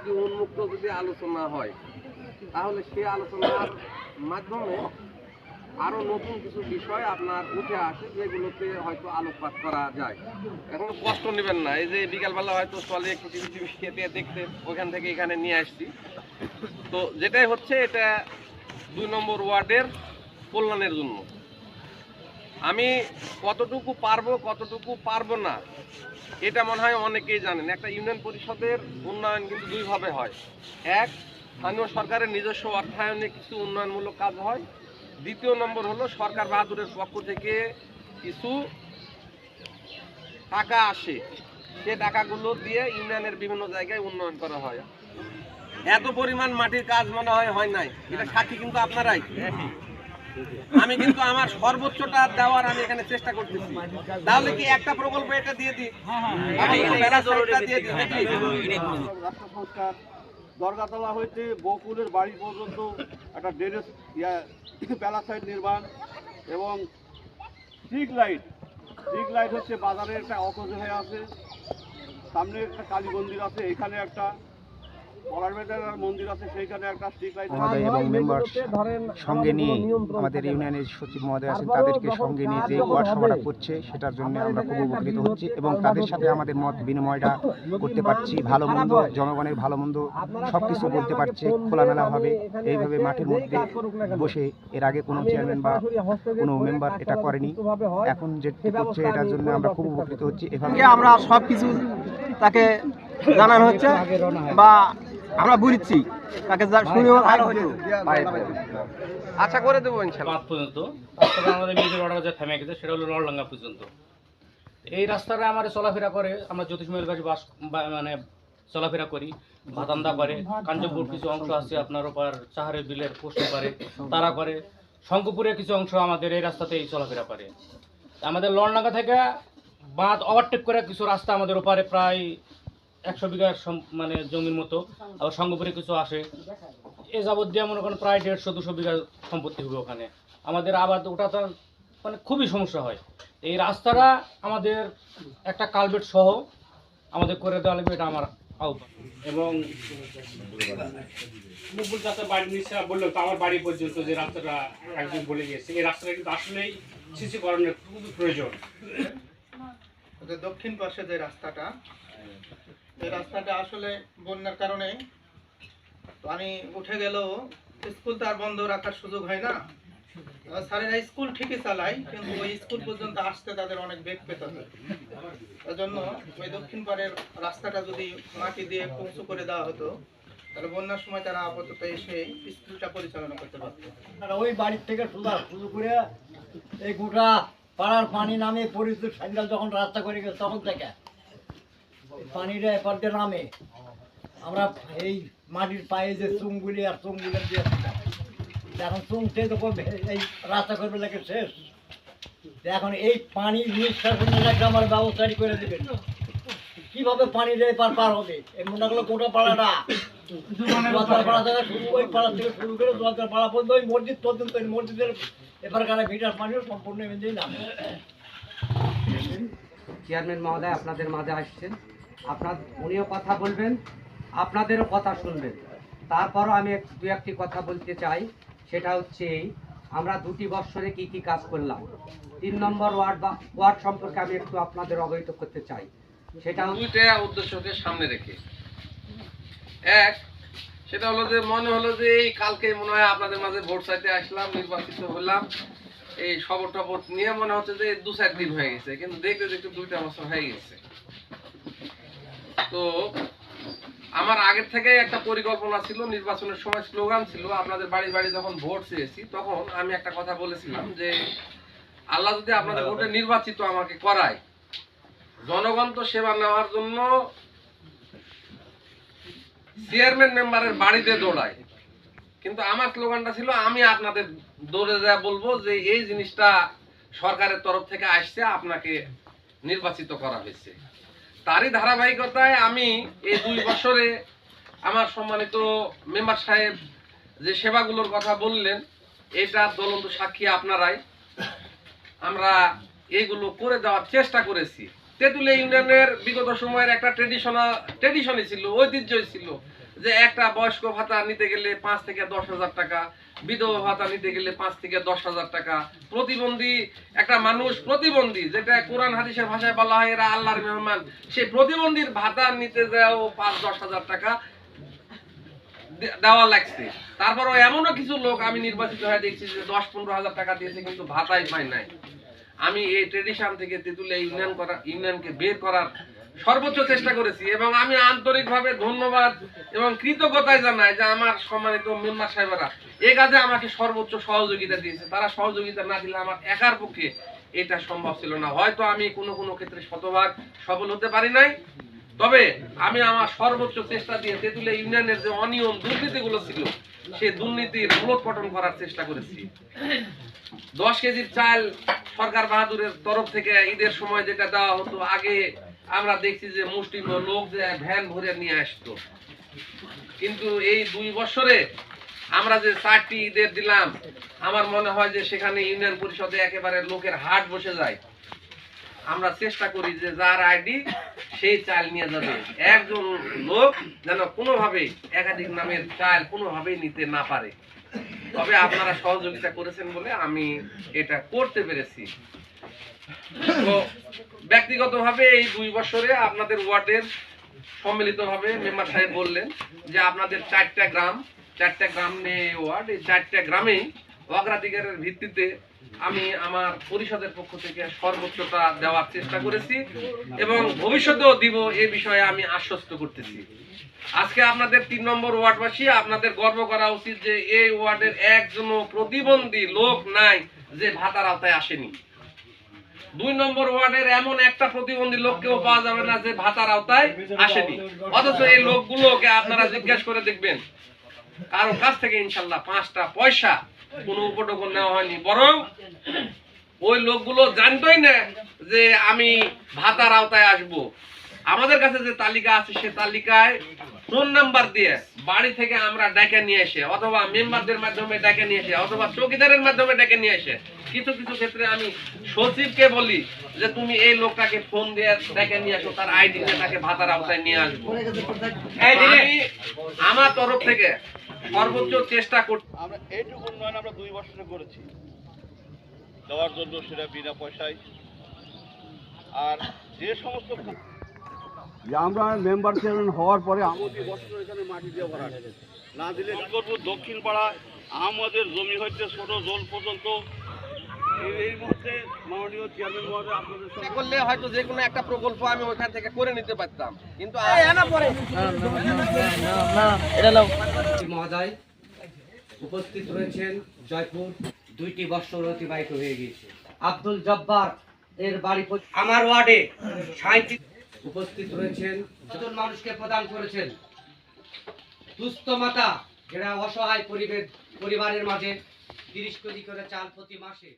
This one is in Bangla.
যদি উন্মুক্ত যদি আলোচনা হয়, তাহলে সে আলোচনার মাধ্যমে আরও নতুন কিছু বিষয় আপনার উঠে আসে, যেগুলোতে হয়তো আলোকপাত করা যায়। এখন কষ্ট নেবেন না। এই যে বিকালবেলা হয়তো চলে একটু টিভি টিভি খেতে দেখতে, ওখান থেকে এখানে নিয়ে আসছি। তো যেটাই হচ্ছে, এটা দুই নম্বর ওয়ার্ডের কল্যাণের জন্য। আমি কতটুকু পারব কতটুকু পারব না, এটা মনে হয় অনেকেই জানেন। একটা ইউনিয়ন পরিষদের উন্নয়ন কিন্তু দুইভাবে হয়। এক, স্থানীয় সরকারের নিজস্ব অর্থায়নে কিছু উন্নয়নমূলক কাজ হয়। দ্বিতীয় নম্বর হলো সরকার বাহাদুরের পক্ষ থেকে কিছু টাকা আসে। সে টাকাগুলো দিয়ে ইউনিয়নের বিভিন্ন জায়গায় উন্নয়ন করা হয়। এত পরিমাণ মাটির কাজ মনে হয় হয় নাই। এটা সাক্ষী কিন্তু আপনারাই। আমি কিন্তু আমার সর্বোচ্চটা দেওয়ার আমি এখানে চেষ্টা করতেছি। তাহলে কি একটা প্রকল্প এটা দিয়ে দিই? দিয়ে দিই? রাস্তা দরগাতলা হইতে বকুলের বাড়ি পর্যন্ত একটা ড্রেনেজ ইয়া প্যালাসাইড নির্মাণ এবং স্ট্রিক লাইট স্ট্রিক লাইট হচ্ছে বাজারে একটা অকজ হয়ে আছে। সামনে একটা কালী মন্দির আছে, এখানে একটা পরারবেটার মন্দির আছে সেইখানে একটা স্ট্রিক লাইট মহোদয় এবং মেম্বার সঙ্গে নিয়ে আমাদের ইউনিয়নের সচিব মহোদয় আছেন তাদেরকে সঙ্গে নিয়ে যে ওয়ার্ড সভাটা করছে সেটার জন্য আমরা খুব উপকৃত হচ্ছি এবং তাদের সাথে আমাদের মত বিনিময়টা করতে পারছি ভালো মন্দ জনগণের ভালো মন্দ সব কিছু বলতে পারছে খোলামেলাভাবে এইভাবে মাঠের মধ্যে বসে এর আগে কোনো চেয়ারম্যান বা কোনো মেম্বার এটা করেনি এখন যে করছে এটার জন্য আমরা খুব উপকৃত হচ্ছি এভাবে আমরা সব কিছু তাকে জানানো হচ্ছে বা আমরা বুঝছি। তাকে যা শুনেও ভালো হলো। আচ্ছা করে দেবো ইনশাল্লাহ। পর্যন্ত। আমাদের মেজর অর্ডার যে থেমে গেছে। সেটা হলো নলডাঙ্গা পর্যন্ত। এই রাস্তাটা আমার চলাফেরা করে। আমরা জ্যোতিষময়ের কাছে বাস বা- মানে চলাফেরা করি। ভাতান্দা করে কাঞ্চনপুর কিছু অংশ আছে আপনার ওপার চাহারের বিলের পোস্ট করে তারা করে শঙ্করপুরের কিছু অংশ আমাদের এই রাস্তাতেই চলাফেরা করে। আমাদের লড়নাগা থেকে বাঁধ ওভারটেক করে কিছু রাস্তা আমাদের ওপারে প্রায় একশো বিঘা মানে জমির মতো আবার শঙ্করপুরে কিছু আসে। এ যাবত দিয়ে মনে করেন প্রায় দেড়শো দুশো বিঘা সম্পত্তি হবে ওখানে। আমাদের আবাদ ওটা তো মানে খুবই সমস্যা হয়। এই রাস্তাটা আমাদের একটা কালভেট সহ আমাদের করে দেওয়া লাগবে এটা আমার আহ্বান। এবং মুকুল চাষের বাড়ির নিচে বলল তো আমার বাড়ি পর্যন্ত যে রাস্তাটা একজন বলে গিয়েছে। এই রাস্তাটা কিন্তু আসলেই সিসিকরণের খুবই প্রয়োজন। যে দক্ষিণ পাশে যে রাস্তাটা এই রাস্তাটা আসলে বন্যার কারণে। পানি উঠে গেলেও স্কুল তো আর বন্ধ রাখার সুযোগ হয় না। স্যারেরা স্কুল ঠিকই চালায়, কিন্তু ওই স্কুল পর্যন্ত আসতে তাদের অনেক বেগ পেতে হয়। এজন্য ওই দক্ষিণ পাড়ের রাস্তাটা যদি মাটি দিয়ে উঁচু করে দেওয়া হতো, তাহলে বন্যার সময় তারা আপাতত এসে স্কুলটা পরিচালনা করতে পারত। ওই বাড়ির থেকে সোজা করে এই গোটা পাড়ার পানি নামে পরিচিত স্যান্ডেল যখন রাস্তা করে গেছে, তখন থেকে। পানিটা এপার দিয়ে নামে। আমরা এই মাটির পায়ে যে চুংগুলি আর চুংগুলি দিয়ে এখন চুং থেকে তো এই রাস্তা করবে লাগে শেষ। এখন এই পানি একটা আমার ব্যবস্থাটি করে দেবেন কীভাবে পানিটা এপার পার হবে? এই মনে হলো গোটা পাড়াটা শুরু ওই থেকে শুরু করে পাড়া পর্যন্ত ওই মসজিদ পর্যন্ত মসজিদের এবার কানে ভিটার পানিও সম্পূর্ণ চেয়ারম্যান মহোদয়, আপনাদের মাঝে আসছেন। আপনার উনিও কথা বলবেন, আপনাদেরও কথা শুনবেন। তারপরও আমি দু একটি কথা বলতে চাই, সেটা হচ্ছে এই, আমরা দুটি বৎসরে কি কি কাজ করলাম। তিন নম্বর ওয়ার্ড বা ওয়ার্ড সম্পর্কে আমি একটু আপনাদের অবহিত করতে চাই। সেটা দুইটা উদ্দেশ্যকে সামনে রেখে। এক, সেটা হলো যে, মনে হলো যে, এই কালকে মনে হয় আপনাদের মাঝে ভোট চাইতে আসলাম, নির্বাচিত হলাম। এই খবর টবর নিয়ে মনে হচ্ছে যে দু চার দিন হয়ে গেছে, কিন্তু দেখতে দেখতে দুইটা বছর হয়ে গেছে। তো আমার আগের থেকে একটা পরিকল্পনা ছিল, নির্বাচনের সময় স্লোগান ছিল, আপনাদের বাড়ি বাড়ি যখন ভোট চেয়েছি, তখন আমি একটা কথা বলেছিলাম যে আল্লাহ যদি আপনাদের ভোটে নির্বাচিত আমাকে করায়, জনগণ তো সেবা নেওয়ার জন্য চেয়ারম্যান মেম্বারের বাড়িতে দৌড়ায়। কিন্তু আমার স্লোগানটা ছিল, আমি আপনাদের দৌড়ে যা বলব যে এই জিনিসটা সরকারের তরফ থেকে আসছে, আপনাকে নির্বাচিত করা হয়েছে। তারই ধারাবাহিকতায় আমি এই দুই বছরে আমার সম্মানিত মেম্বার সাহেব যে সেবাগুলোর কথা বললেন, এটা দলন্ত সাক্ষী আপনারাই। আমরা এইগুলো করে দেওয়ার চেষ্টা করেছি। তেঁতুলিয়া ইউনিয়নের বিগত সময়ের একটা ট্রেডিশনাল ট্রেডিশনই ছিল, ঐতিহ্যই ছিল যে একটা বয়স্ক ভাতা নিতে গেলে পাঁচ থেকে দশ হাজার টাকা বিধবা ভাতা নিতে গেলে পাঁচ থেকে দশ হাজার টাকা প্রতিবন্ধী, একটা মানুষ প্রতিবন্ধী, যেটা কোরআন হাদিসের ভাষায় বলা হয় এরা আল্লাহর মেহমান, সেই প্রতিবন্ধীর ভাতা নিতে যাও পাঁচ, দশ হাজার টাকা দেওয়া লাগছে। তারপরও এমনও কিছু লোক আমি নির্বাচিত হয়ে দেখছি যে দশ, পনেরো হাজার টাকা দিয়েছে কিন্তু ভাতাই পায় নাই। আমি এই ট্রেডিশন থেকে তেঁতুলিয়া ইউনিয়ন করা ইউনিয়নকে বের করার সর্বোচ্চ চেষ্টা করেছি এবং আমি আন্তরিকভাবে ধন্যবাদ এবং কৃতজ্ঞতায় জানাই যে আমার সম্মানিত মেম্বার সাহেবেরা এ কাজে আমাকে সর্বোচ্চ সহযোগিতা দিয়েছে। তারা সহযোগিতা না দিলে আমার একার পক্ষে এটা সম্ভব ছিল না। হয়তো আমি কোনো কোনো ক্ষেত্রে শতভাগ সফল হতে পারি নাই, তবে আমি আমার সর্বোচ্চ চেষ্টা দিয়ে তেঁতুলিয়া ইউনিয়নের যে অনিয়ম দুর্নীতিগুলো ছিল সেই দুর্নীতির মূলোৎপাটন করার চেষ্টা করেছি। দশ কেজির চাল সরকার বাহাদুরের তরফ থেকে ঈদের সময় যেটা দেওয়া হতো, আগে আমরা দেখছি যে মুসলিম লোক যে ভ্যান ভরে নিয়ে আসতো। কিন্তু এই দুই বছরে আমরা যে চারটি ঈদের দিলাম, আমার মনে হয় যে সেখানে ইউনিয়ন পরিষদে একেবারে লোকের হাট বসে যায়। আমরা চেষ্টা করি যে যার আইডি, সেই চাল নিয়ে যাবে। একজন লোক যেন কোনোভাবেই একাধিক নামের চাল কোনোভাবেই নিতে না পারে। তবে আপনারা সহযোগিতা করেছেন বলে আমি এটা করতে পেরেছি। তো ব্যক্তিগতভাবে এই দুই বছরে আপনাদের ওয়ার্ডের সম্মিলিতভাবে মেম্বার সাহেব বললেন যে আপনাদের চারটা গ্রাম চারটা গ্রাম নিয়ে ওয়ার্ড, এই চারটা গ্রামেই অগ্রাধিকারের ভিত্তিতে আমি আমার পরিষদের পক্ষ থেকে সর্বোচ্চটা দেওয়ার চেষ্টা করেছি এবং ভবিষ্যতেও দিব এ বিষয়ে আমি আশ্বস্ত করতেছি। আজকে আপনাদের তিন নম্বর ওয়ার্ডবাসী, আপনাদের গর্ব করা উচিত যে এই ওয়ার্ডের একজনও প্রতিবন্ধী লোক নাই যে ভাতার আওতায় আসেনি। দুই নম্বর ওয়ার্ডের এমন একটা প্রতিবন্ধী লোককেও পাওয়া যাবে না যে ভাতার আওতায় আসেনি। অথচ এই লোকগুলোকে আপনারা জিজ্ঞেস করে দেখবেন। কারও কাছ থেকে ইনশাল্লাহ পাঁচটা পয়সা কোনো উপটোকন নেওয়া হয়নি। বরং ওই লোকগুলো জানতোই না যে আমি ভাতার আওতায় আসব। আমাদের কাছে যে তালিকা আছে সে তালিকায় ফোন নাম্বার দিয়ে বাড়ি থেকে আমরা ডেকে নিয়ে এসে অথবা মেম্বারদের মাধ্যমে ডেকে নিয়ে এসে অথবা চৌকিদারের মাধ্যমে ডেকে নিয়ে এসে কিছু কিছু ক্ষেত্রে আমি সচিবকে বলি যে তুমি এই লোকটাকে ফোন দিয়ে ডেকে নিয়ে আসো তার আইডি দিয়ে তাকে ভাতার আওতায় নিয়ে আসব। আমি আমার তরফ থেকে সর্বোচ্চ চেষ্টা করছি আমরা এইটুকু উন্নয়ন আমরা দুই বছরে করেছি। দেওয়ার জন্য সেটা বিনা পয়সায়। আর যে সমস্ত যে আমরা মেম্বার চেয়ারম্যান হওয়ার পরে আমাদের বছর এখানে মাটি দিয়ে ভরা না দিলে করব? দক্ষিণ পাড়ায় আমাদের জমি হচ্ছে ছোট জল পর্যন্ত এই- এই মুহূর্তে মাননীয় চেয়ারম্যান মহোদয় আপনাদের সঙ্গে করলে হয়তো যে কোনো একটা প্রকল্প আমি ওইখান থেকে করে নিতে পারতাম। কিন্তু মহোদয় উপস্থিত রয়েছেন জয়পুর দুইটি বছর অতিবাহিত হয়ে গিয়েছে। আব্দুল জব্বার এর বাড়ি আমার ওয়ার্ডে সাঁত্রিশ উপস্থিত রয়েছেন যতজন মানুষকে প্রদান করেছেন। দুস্থ মাতা যারা অসহায় পরিবেশ পরিবারের মাঝে তিরিশ কেজি করে চাল প্রতি মাসে